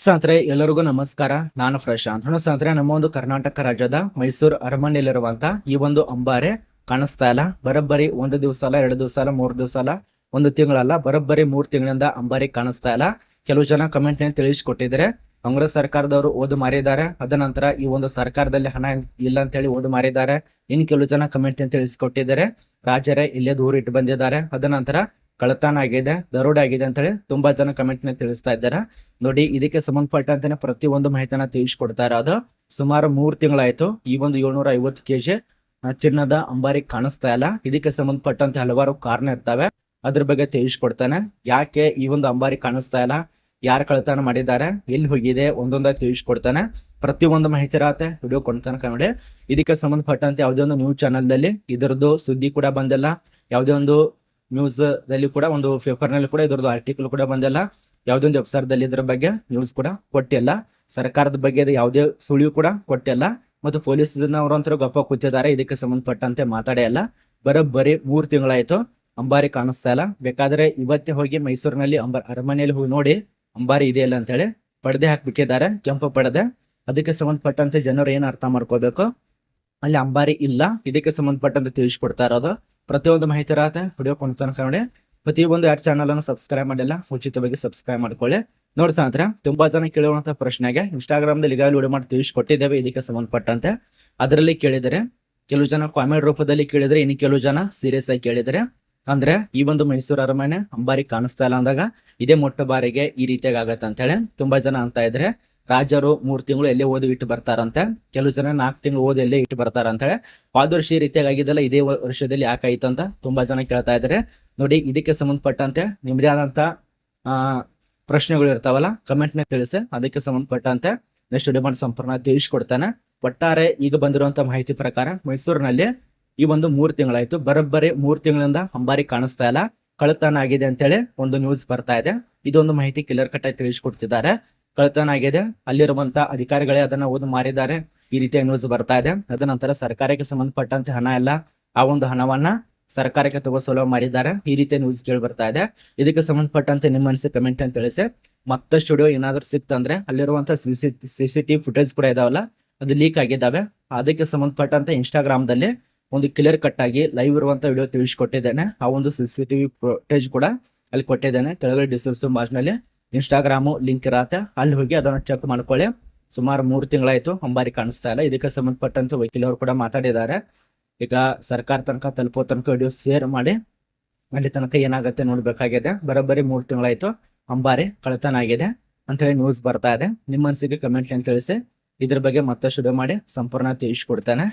ಸ್ನೇಹಿತರೆ, ಎಲ್ಲರಿಗೂ ನಮಸ್ಕಾರ. ನಾನು ಪ್ರಶಾಂತ್. ಹಣ ಸ್ನೇಹಿತರೆ, ನಮ್ಮ ಒಂದು ಕರ್ನಾಟಕ ರಾಜ್ಯದ ಮೈಸೂರು ಅರಮನೆಯಲ್ಲಿರುವಂತ ಈ ಒಂದು ಅಂಬಾರೆ ಕಾಣಿಸ್ತಾ ಇಲ್ಲ. ಬರೋಬ್ಬರಿ ಒಂದು ದಿವಸ ಅಲ್ಲ, ಎರಡು ದಿವಸ ಅಲ್ಲ, ಮೂರು ದಿವಸ ಅಲ್ಲ, ಒಂದು ತಿಂಗಳಲ್ಲ ಬರೋಬ್ಬರಿ ಮೂರು ತಿಂಗಳಿಂದ ಅಂಬಾರಿ ಕಾಣಿಸ್ತಾ ಇಲ್ಲ. ಕೆಲವು ಜನ ಕಮೆಂಟ್ನಲ್ಲಿ ತಿಳಿಸ್ಕೊಟ್ಟಿದ್ದಾರೆ. ಕಾಂಗ್ರೆಸ್ ಸರ್ಕಾರದವರು ಓದು ಮಾರಿದ್ದಾರೆ. ಅದ ನಂತರ ಈ ಒಂದು ಸರ್ಕಾರದಲ್ಲಿ ಹಣ ಇಲ್ಲ ಅಂತ ಹೇಳಿ ಓದು ಮಾರಿದ್ದಾರೆ. ಇನ್ನು ಕೆಲವು ಜನ ಕಮೆಂಟ್ ತಿಳಿಸ್ಕೊಟ್ಟಿದ್ದಾರೆ. ರಾಜರೇ ಇಲ್ಲೇ ದೂರ ಇಟ್ಟು ಬಂದಿದ್ದಾರೆ. ಅದ ನಂತರ ಕಳತನ ಆಗಿದೆ ದರೋಡೆ ಆಗಿದೆ ಅಂತ ಹೇಳಿ ತುಂಬಾ ಜನ ಕಮೆಂಟ್ನಲ್ಲಿ ತಿಳಿಸ್ತಾ ಇದ್ದಾರೆ. ನೋಡಿ, ಇದಕ್ಕೆ ಸಂಬಂಧಪಟ್ಟಂತೆ ಪ್ರತಿ ಒಂದು ಮಾಹಿತಿನ ತಿಳಿಸ್ಕೊಡ್ತಾ ಇರೋದು. ಸುಮಾರು ಮೂರು ತಿಂಗಳಾಯ್ತು ಈ ಒಂದು ಏಳ್ನೂರ ಐವತ್ತು ಕೆಜಿ ಚಿನ್ನದ ಅಂಬಾರಿ ಕಾಣಿಸ್ತಾ ಇಲ್ಲ. ಇದಕ್ಕೆ ಸಂಬಂಧಪಟ್ಟಂತೆ ಹಲವಾರು ಕಾರಣ ಇರ್ತವೆ. ಅದ್ರ ಬಗ್ಗೆ ತಿಳಿಸ್ಕೊಡ್ತಾನೆ. ಯಾಕೆ ಈ ಒಂದು ಅಂಬಾರಿ ಕಾಣಿಸ್ತಾ ಇಲ್ಲ? ಯಾರು ಕಳತನ ಮಾಡಿದ್ದಾರೆ? ಎಲ್ಲಿ ಹೋಗಿದೆ? ಒಂದೊಂದಾಗಿ ತಿಳಿಸ್ಕೊಡ್ತಾನೆ. ಒಂದು ಮಾಹಿತಿ ಇರತ್ತೆ ವಿಡಿಯೋ ಕೊಡ್ತಾನೆ ಕನ್ನಡಿ. ಇದಕ್ಕೆ ಸಂಬಂಧಪಟ್ಟಂತೆ ಯಾವುದೇ ಒಂದು ನ್ಯೂಸ್ ಚಾನಲ್ದಲ್ಲಿ ಇದರದ್ದು ಸುದ್ದಿ ಕೂಡ ಬಂದಿಲ್ಲ. ಯಾವುದೇ ಒಂದು ನ್ಯೂಸ್ ದಲ್ಲಿ ಕೂಡ ಒಂದು ಪೇಪರ್ನಲ್ಲಿ ಕೂಡ ಇದ್ರದ್ದು ಆರ್ಟಿಕಲ್ ಕೂಡ ಬಂದಿಲ್ಲ. ಯಾವ್ದೇ ಒಂದು ವೆಬ್ಸೈಟ್ ಇದ್ರ ಬಗ್ಗೆ ನ್ಯೂಸ್ ಕೂಡ ಕೊಟ್ಟಿಲ್ಲ. ಸರ್ಕಾರದ ಬಗ್ಗೆ ಯಾವುದೇ ಸುಳಿವು ಕೂಡ ಕೊಟ್ಟಿಲ್ಲ. ಮತ್ತು ಪೊಲೀಸ್ ಅವರಂತರ ಗಪ್ಪ ಕೂತಿದ್ದಾರೆ. ಇದಕ್ಕೆ ಸಂಬಂಧಪಟ್ಟಂತೆ ಮಾತಾಡೇ ಇಲ್ಲ. ಬರೋಬ್ಬರಿ ಮೂರು ತಿಂಗಳಾಯ್ತು. ಅಂಬಾರಿ ಕಾಣಿಸ್ತಾ ಇಲ್ಲ. ಬೇಕಾದ್ರೆ ಇವತ್ತೇ ಹೋಗಿ ಮೈಸೂರಿನಲ್ಲಿ ಅಂಬ ಅರಮನೆಯಲ್ಲಿ ಹೋಗಿ ನೋಡಿ. ಅಂಬಾರಿ ಇದೆಯಲ್ಲ ಅಂತೇಳಿ ಪಡೆದೇ ಹಾಕ್ಬಿಟ್ಟಿದ್ದಾರೆ. ಕೆಂಪು ಪಡೆದೆ ಅದಕ್ಕೆ ಸಂಬಂಧಪಟ್ಟಂತೆ ಜನರು ಏನು ಅರ್ಥ ಮಾಡ್ಕೋಬೇಕು? ಅಲ್ಲಿ ಅಂಬಾರಿ ಇಲ್ಲ. ಇದಕ್ಕೆ ಸಂಬಂಧಪಟ್ಟಂತೆ ತಿಳಿಸ್ಕೊಡ್ತಾ ಇರೋದು. ಪ್ರತಿಯೊಂದು ಮಾಹಿತಿ ಇರತ್ತೆ ವಿಡಿಯೋ ಮಾಡಿ ಪ್ರತಿ ಪ್ರತಿಯೊಂದು ಯಾರು ಚಾನಲ್ ಅನ್ನು ಸಬ್ಸ್ಕ್ರೈಬ್ ಮಾಡಿಲ್ಲ ಉಚಿತವಾಗಿ ಸಬ್ಸ್ಕ್ರೈಬ್ ಮಾಡ್ಕೊಳ್ಳಿ. ನೋಡಿ ಸ್ನೇಹಿತರೆ, ತುಂಬಾ ಜನ ಕೇಳುವಂತ ಪ್ರಶ್ನೆಗೆ ಇನ್ಸ್ಟಾಗ್ರಾಮ್ ದಲ್ಲಿ ಈಗಾಗಲೇ ವಿಡಿಯೋ ಮಾಡಿ ತಿಳಿಸ್ಕೊಟ್ಟಿದ್ದೇವೆ, ಇದಕ್ಕೆ ಸಂಬಂಧಪಟ್ಟಂತೆ. ಅದರಲ್ಲಿ ಕೇಳಿದರೆ, ಕೆಲವು ಜನ ಕಾಮೆಂಟ್ ರೂಪದಲ್ಲಿ ಕೇಳಿದ್ರೆ, ಇನ್ನು ಕೆಲವು ಜನ ಸೀರಿಯಸ್ ಆಗಿ ಕೇಳಿದರೆ. ಅಂದ್ರೆ ಈ ಒಂದು ಮೈಸೂರು ಅರಮನೆ ಅಂಬಾರಿ ಕಾಣಿಸ್ತಾ ಇಲ್ಲ ಅಂದಾಗ ಇದೇ ಮೊಟ್ಟ ಬಾರಿಗೆ ಈ ರೀತಿಯಾಗಿ ಆಗತ್ತೆ ಅಂತ ಹೇಳಿ ತುಂಬಾ ಜನ ಅಂತ ಇದ್ರೆ ರಾಜರು ಮೂರ್ ತಿಂಗಳು ಎಲ್ಲೇ ಓದಿ ಇಟ್ಟು ಬರ್ತಾರಂತೆ. ಕೆಲವು ಜನ ನಾಲ್ಕು ತಿಂಗಳು ಓದಿ ಎಲ್ಲೇ ಇಟ್ಟು ಬರ್ತಾರ ಅಂತ ಹೇಳಿ ಹೋದ ವರ್ಷ ಈ ರೀತಿಯಾಗಿ ಆಗಿದ್ದಲ್ಲ ಇದೇ ವರ್ಷದಲ್ಲಿ ಯಾಕಾಯ್ತು ಅಂತ ತುಂಬಾ ಜನ ಕೇಳ್ತಾ ಇದ್ದಾರೆ ನೋಡಿ ಇದಕ್ಕೆ ಸಂಬಂಧಪಟ್ಟಂತೆ ನಿಮ್ದೇ ಆದಂತ, ಆ, ಪ್ರಶ್ನೆಗಳು ಇರ್ತಾವಲ್ಲ ಕಮೆಂಟ್ನ ತಿಳಿಸಿ. ಅದಕ್ಕೆ ಸಂಬಂಧಪಟ್ಟಂತೆ ನೆಕ್ಸ್ಟ್ ಡಿಮಾಂಡ್ ಮಾಡಿ ಸಂಪೂರ್ಣ ತಿಳಿಸ್ಕೊಡ್ತಾನೆ. ಒಟ್ಟಾರೆ ಈಗ ಬಂದಿರುವಂತ ಮಾಹಿತಿ ಪ್ರಕಾರ ಮೈಸೂರಿನಲ್ಲಿ ಈ ಒಂದು ಮೂರು ತಿಂಗಳಾಯ್ತು. ಬರೋಬ್ಬರಿ ಮೂರು ತಿಂಗಳಿಂದ ಅಂಬಾರಿ ಕಾಣಿಸ್ತಾ ಇಲ್ಲ. ಕಳತನ ಆಗಿದೆ ಅಂತೇಳಿ ಒಂದು ನ್ಯೂಸ್ ಬರ್ತಾ ಇದೆ. ಇದೊಂದು ಮಾಹಿತಿ ಕ್ಲಿಯರ್ ಕಟ್ ಆಗಿ ತಿಳಿಸ್ಕೊಡ್ತಿದ್ದಾರೆ. ಕಳತನ ಆಗಿದೆ ಅಲ್ಲಿರುವಂತಹ ಅಧಿಕಾರಿಗಳೇ ಅದನ್ನ ಓದು ಮಾರಿದ್ದಾರೆ. ಈ ರೀತಿಯ ನ್ಯೂಸ್ ಬರ್ತಾ ಇದೆ. ಅದ ನಂತರ ಸರ್ಕಾರಕ್ಕೆ ಸಂಬಂಧಪಟ್ಟಂತೆ ಹಣ ಇಲ್ಲ ಆ ಒಂದು ಹಣವನ್ನ ಸರ್ಕಾರಕ್ಕೆ ತಗೋಸಲು ಮಾಡಿದ್ದಾರೆ ಈ ರೀತಿಯ ನ್ಯೂಸ್ ಕೇಳಿ ಬರ್ತಾ ಇದೆ. ಇದಕ್ಕೆ ಸಂಬಂಧಪಟ್ಟಂತೆ ನಿಮ್ಮ ಅನಿಸಿ ಪೇಮೆಂಟ್ ಅಂತ ತಿಳಿಸಿ. ಮತ್ತ ಸ್ಟುಡಿಯೋ ಏನಾದ್ರು ಸಿಕ್ತಂದ್ರೆ ಸಿ ಸಿಸಿ ಟಿವಿ ಫುಟೇಜ್ ಕೂಡ ಇದಾವಲ್ಲ, ಅದು ಲೀಕ್ ಆಗಿದ್ದಾವೆ. ಅದಕ್ಕೆ ಸಂಬಂಧಪಟ್ಟಂತೆ ಇನ್ಸ್ಟಾಗ್ರಾಮ್ದಲ್ಲಿ ಒಂದು ಕ್ಲಿಯರ್ ಕಟ್ ಆಗಿ ಲೈವ್ ಇರುವಂತ ವಿಡಿಯೋ ತಿಳಿಸ್ಕೊಟ್ಟಿದ್ದೇನೆ. ಆ ಒಂದು ಸಿಸಿಟಿವಿ ಫುಟೇಜ್ ಕೂಡ ಅಲ್ಲಿ ಕೊಟ್ಟಿದ್ದೇನೆ. ಕೆಳಗಡೆ ಡಿಸ್ಕ್ರಿಪ್ಷನ್ ಬಾಕ್ಸ್ನಲ್ಲಿ ಇನ್ಸ್ಟಾಗ್ರಾಮು ಲಿಂಕ್ ಇರತ್ತೆ. ಅಲ್ಲಿ ಹೋಗಿ ಅದನ್ನ ಚೆಕ್ ಮಾಡ್ಕೊಳ್ಳಿ. ಸುಮಾರು ಮೂರು ತಿಂಗಳಾಯಿತು ಅಂಬಾರಿ ಕಾಣಿಸ್ತಾ ಇಲ್ಲ. ಇದಕ್ಕೆ ಸಂಬಂಧಪಟ್ಟಂತೆ ವಕೀಲರು ಕೂಡ ಮಾತಾಡಿದ್ದಾರೆ. ಈಗ ಸರ್ಕಾರ ತನಕ ತಲುಪೋ ತನಕ ವಿಡಿಯೋ ಶೇರ್ ಮಾಡಿ ಅಲ್ಲಿ ತನಕ ಏನಾಗುತ್ತೆ ನೋಡಬೇಕಾಗಿದೆ. ಬರೋಬ್ಬರಿ ಮೂರು ತಿಂಗಳಾಯಿತು. ಅಂಬಾರಿ ಕಳತನ ಆಗಿದೆ ಅಂತ ಹೇಳಿ ನ್ಯೂಸ್ ಬರ್ತಾ ಇದೆ. ನಿಮ್ಮ ಅನಿಸಿಕೆ ಕಮೆಂಟ್ ತಿಳಿಸಿ. ಇದ್ರ ಬಗ್ಗೆ ಮತ್ತಷ್ಟು ಮಾಡಿ ಸಂಪೂರ್ಣ ತಿಳಿಸ್ಕೊಡ್ತಾನೆ.